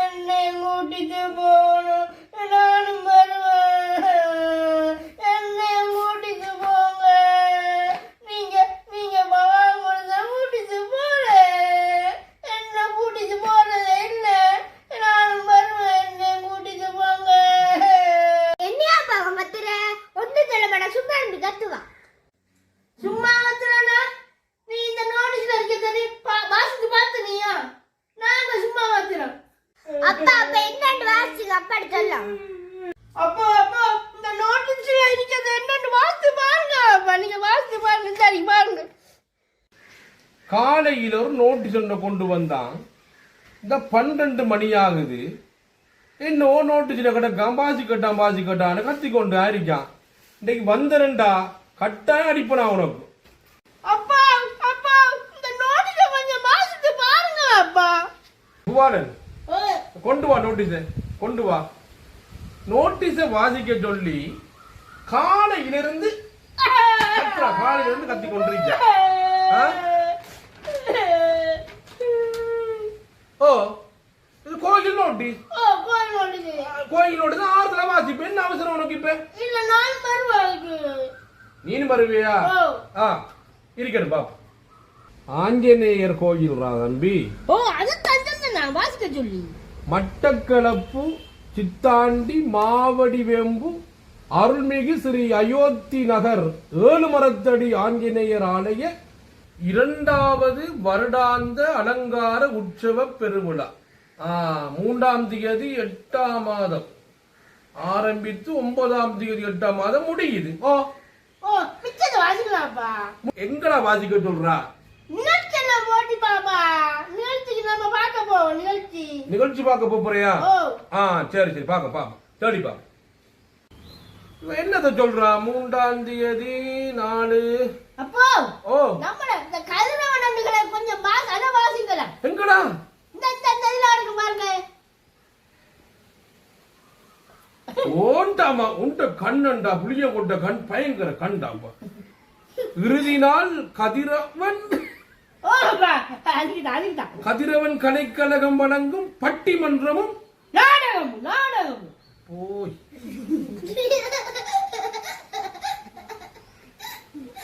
என்னை கூட்டிட்டு போகணும். நானும் வருவேன். என்னை கூட்டிட்டு போங்க. நீங்க நீங்க பகவான் தான் கூட்டிட்டு போறேன் என்ன கூட்டிட்டு போறது இல்ல நானும் வருவேன். என்னை கூட்டிட்டு போங்க. என்னையா பாவம் கத்துற சொல்ல மாட்டா சும்மா கத்துவா சும்மா கத்துறானா நீ இந்த நோட்டீஸ்ல இருக்கிறது வாசித்து பார்த்து நீயா நாங்க சும்மா கத்துறோம் அப்பா அப்ப என்னன்னு வாசிச்சுக்க அப்பாடி சொல்லும் அப்போ அப்போ இந்த நோட்டீஸ்ல இருக்கிறது என்னன்னு வாசித்து பாருங்க அப்பா. நீங்க வாசித்து பாருங்க சரி பாருங்க. காலையில் ஒரு நோட்டீஸ் ஒன்று கொண்டு வந்தான். இந்த பன்னெண்டு மணி ஆகுது. என்னவோ நோட்டீஸில் கிடக்கான் பாசி கட்டான் பாசி கட்டான்னு கத்தி கொண்டு ஆரிக்கான் இன்னைக்கு வந்தரண்டா கட்டாயம் அடிப்பனா உனக்கு? அப்பா அப்பா இந்த நோட்டீஸ கொஞ்சம் வாசித்து பாருங்க அப்பா. குவாரன் ஓ, கொண்டு வா நோட்டீஸை கொண்டு வா. நோட்டீஸை வாசிக்க சொல்லி காலையிலிருந்து கத்துறா. காலையிலிருந்து கத்தி கொண்டிருக்கா? ஓ இது கோயில் நோட்டீஸ். கோயில் நோட்டீஸ் ஆறுதலா வாசிப்பேன். என்ன அவசரம் உனக்கு இப்ப? இல்ல நான் வருவாங்க நீனு வருவியா. ஆ இருக்கட்டும் பாப்பா ஆஞ்சநேயர் கோயில் தம்பி. ஓ அது தந்தது நான் வாசிக்க சொல்லி. மட்டக்களப்பு சித்தாண்டி மாவடி வேம்பு அருள்மிகு ஸ்ரீ அயோத்தி நகர் ஏழுமரத்தடி ஆஞ்சநேயர் ஆலய இரண்டாவது வருடாந்த அலங்கார உற்சவ பெருவிழா. மூன்றாம் தேதி எட்டாம் மாதம். ஆரம்பித்து ஒன்பதாம் தேதி எட்டாம் மாதம் முடியுது. எங்கடா வாசிக்க சொல்றா நிகழ்ச்சியெல்லாம் போட்டி பாப்பா நிகழ்ச்சிக்கு நம்ம பார்க்க போவோம் நிகழ்ச்சி பார்க்க போறியா? ஆ சரி சரி பாக்க பாக்க தேடி பாக்க என்னத சொல்றா? மூன்றாம் தேதி நாலு அப்போ ஓ. நம்மள இந்த கதிரவனண்டுகளை கொஞ்சம் பாஸ் அத வாசிக்கலாம். எங்கடா? இந்த இந்த இந்த இதுல இருக்கு பாருங்க. ஓண்டாமா உண்ட கண்ணண்டா புளிய கொண்ட கண் பயங்கர கண்டாப்பா இறுதி நாள் கதிரவன். கதிரவன் கலைக்கழகம் வழங்கும் பட்டிமன்றமும் நாடகம் நாடகம். போய்.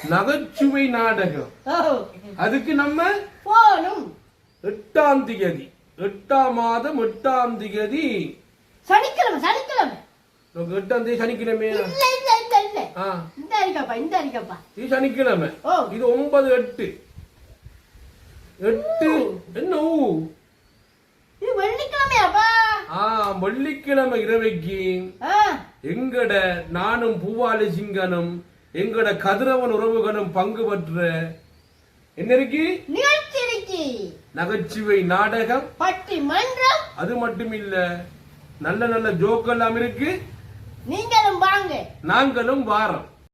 நகைச்சுவை நாடகம். அதுக்கு நம்ம போனும் எட்டாம் தேதி எட்டாம் மாதம் எட்டாம் தேதி சனிக்கிழமை சனிக்கிழமை. எட்டாம் தேதி சனிக்கிழமை இல்ல இல்ல இல்ல இல்ல. ஆ. இந்த அரிக்கப்பா இந்த அரிக்கப்பா இது சனிக்கிழமை. இது ஒன்பது எட்டு. எட்டு என்ன ஊ? இது வெள்ளிக்கிழமையாப்பா ஆ வெள்ளிக்கிழமை இரவைக்கு எங்கட நானும் பூவாலி சிங்கனும் எங்கட கதிரவன் உறவுகளும் பங்கு பெற்ற என்ன இருக்கு? நகைச்சுவை நாடகம். பட்டி மன்றம் அது மட்டும் இல்ல நல்ல நல்ல ஜோக்கெல்லாம் இருக்கு. நீங்களும் வாங்க. நாங்களும் வாரம்.